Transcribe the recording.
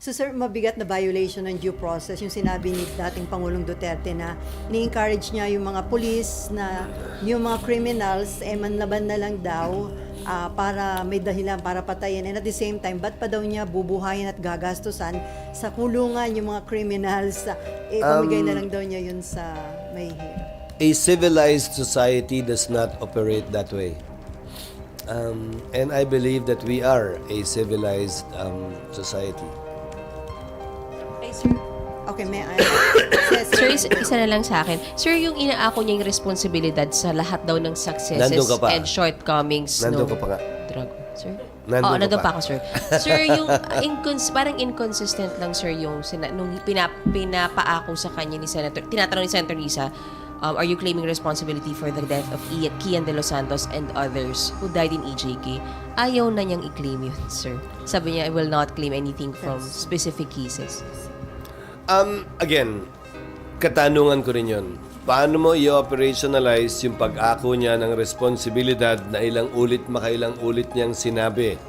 So sir, mabigat na violation ng due process yung sinabi ni dating Pangulong Duterte na ni-encourage niya yung mga police na yung mga criminals eh manlaban na lang daw ah, para may dahilan para patayin and at the same time ba't pa daw niya bubuhayin at gagastusan sa kulungan yung mga criminals eh pamigay na lang daw niya yun sa may A civilized society does not operate that way. Um, and I believe that we are a civilized um, society. Sir. Okay, may I? Yes, Sir, is- isa na lang sa akin. Sir, yung inaako niya yung responsibilidad sa lahat daw ng successes Nandun ka pa. and shortcomings Nandun nung ka pa nga. drug. Sir? Nandun Oo, ka nandun pa. pa ako, sir. sir, yung incons parang inconsistent lang, sir, yung sina- nung pinap pinapaako sa kanya ni Senator, tinatanong ni Senator Risa, um, are you claiming responsibility for the death of Ian Kian de Los Santos and others who died in EJK? Ayaw na niyang i-claim yun, sir. Sabi niya, I will not claim anything from specific cases. Um, again, katanungan ko rin yun. Paano mo i-operationalize yung pag-ako niya ng responsibilidad na ilang ulit makailang ulit niyang sinabi